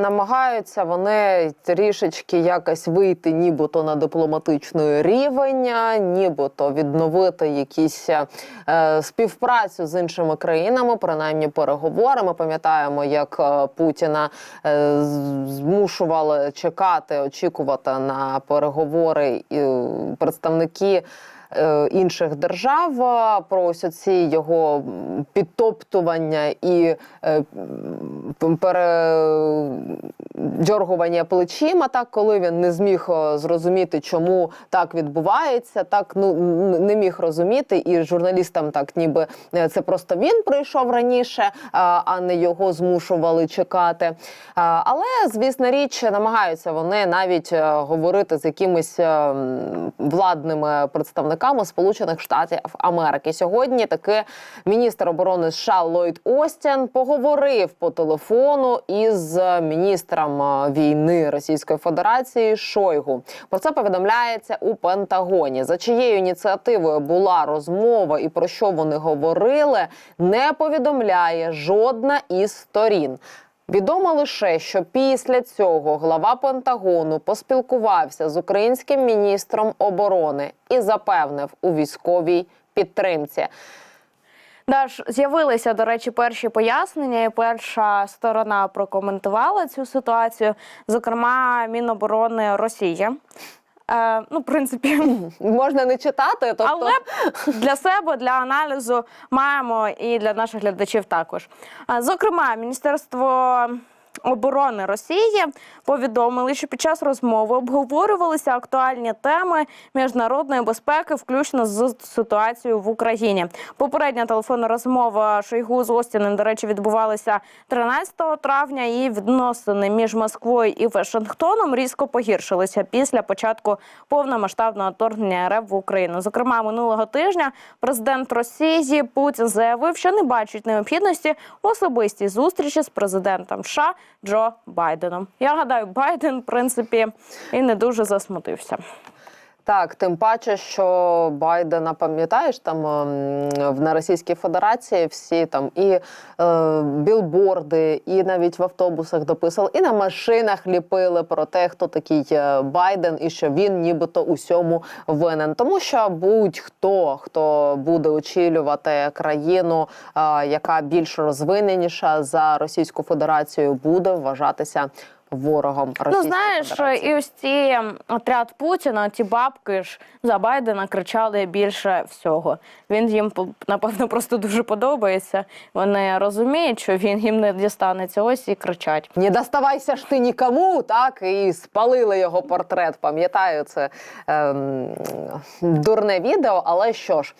Намагаються вони трішечки якось вийти, нібито на дипломатичний рівень, нібито відновити якісь е, співпрацю з іншими країнами, принаймні переговори. Ми пам'ятаємо, як е, Путіна е, змушували чекати, очікувати на переговори е, представники. Е, Інших держав е, про ось ці його підтоптування і е, м, передьоргування плечима, так коли він не зміг е, зрозуміти, чому так відбувається, так ну не міг розуміти, і журналістам так, ніби е, це просто він прийшов раніше, а а не його змушували чекати. Але звісно річ намагаються вони навіть е, говорити з якимись е, владними представниками Сполучених Штатів Америки. Сьогодні таки міністр оборони США Ллойд Остін поговорив по телефону із міністром е, війни Російської Федерації Шойгу. Про це повідомляється у Пентагоні. За чиєю ініціативою була розмова і про що вони говорили, не повідомляє жодна із сторін. Відомо лише, що після цього глава Пентагону поспілкувався з українським міністром оборони і запевнив у військовій підтримці. Даш з'явилися, до речі, перші пояснення, і перша сторона прокоментувала цю ситуацію, зокрема Міноборони Росії. Е, ну, в принципі, Можна не читати, тобто але для себе, для аналізу маємо і для наших глядачів також. Е, Зокрема, Міністерство оборони Росії повідомили, що під час розмови обговорювалися актуальні теми міжнародної безпеки, включно з ситуацією в Україні. Попередня телефонна розмова Шойгу з Остіним, до речі, відбувалася 13 травня. І відносини між Москвою і Вашингтоном різко погіршилися після початку повномасштабного вторгнення РФ в Україну. Зокрема, минулого тижня президент Росії Путін заявив, що не бачить необхідності особистій зустрічі з президентом США Джо Байденом. Я гадаю, Байден, в принципі, і не дуже засмутився. Так, тим паче, що Байдена, пам'ятаєш, там ем, на Російській Федерації всі там і е, білборди, і навіть в автобусах дописували, і на машинах ліпили про те, хто такий е, Байден, і що він нібито усьому винен. Тому що будь-хто хто буде очолювати країну, е, яка більш розвиненіша за Російську Федерацію, буде вважатися ворогом Російської Ну знаєш, Федерації. і ось ці отряд Путіна, ті бабки ж за Байдена кричали більше всього. Він їм напевно просто дуже подобається. Вони розуміють, що він їм не дістанеться. Ось і кричать. Не доставайся ж ти нікому, так і спалили його портрет. Пам'ятаю, це ем, дурне відео. Але що ж,